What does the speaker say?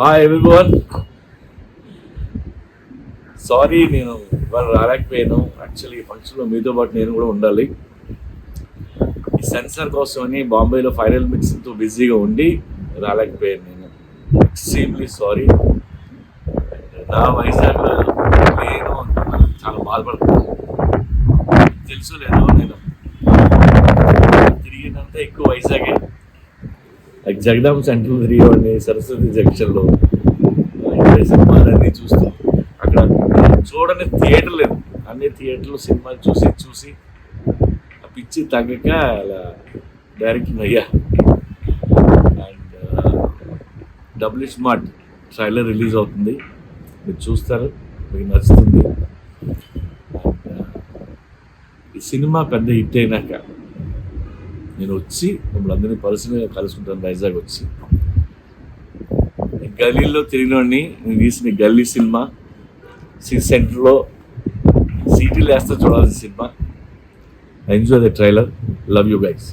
Hi everyone sorry నేను ఇవాళ రాలేకపోయాను. Actually ఫంక్షన్లో మీతో పాటు నేను కూడా ఉండాలి. ఈ సెన్సార్ కోసమని బాంబేలో ఫైనల్ మిక్సింగ్తో బిజీగా ఉండి రాలేకపోయాను నేను. ఎక్స్ట్రీమ్లీ సారీ నా వైజాగ్లో నేను చాలా బాధపడుతున్నాను. తెలుసు లేదు నేను? తిరిగినంత ఎక్కువ వైజాగే. జగదాం సెంట్రల్ తిరిగేవాడిని సరస్వతి జంక్షన్లో సినిమాలన్నీ చూస్తూ అక్కడ చూడని థియేటర్ లేదు. అన్ని థియేటర్లు సినిమాలు చూసి చూసి ఆ పిచ్చి తగ్గక అలా డైరెక్ట్ అయ్యా. And W smart trailer release అవుతుంది. మీరు చూస్తారు మీకు నచ్చుతుంది. ఈ సినిమా పెద్ద హిట్ అయినాక నేను వచ్చి మిమ్మల్ని అందరినీ పర్సనల్గా కలుసుకుంటాను వైజాగ్ వచ్చి. గల్లీలో తిరిగినోడిని నేను తీసిన గల్లీ సినిమా సిటీ సెంటర్లో సిటీలో వేస్తే చూడాల్సిన cinema. Enjoy the trailer love you guys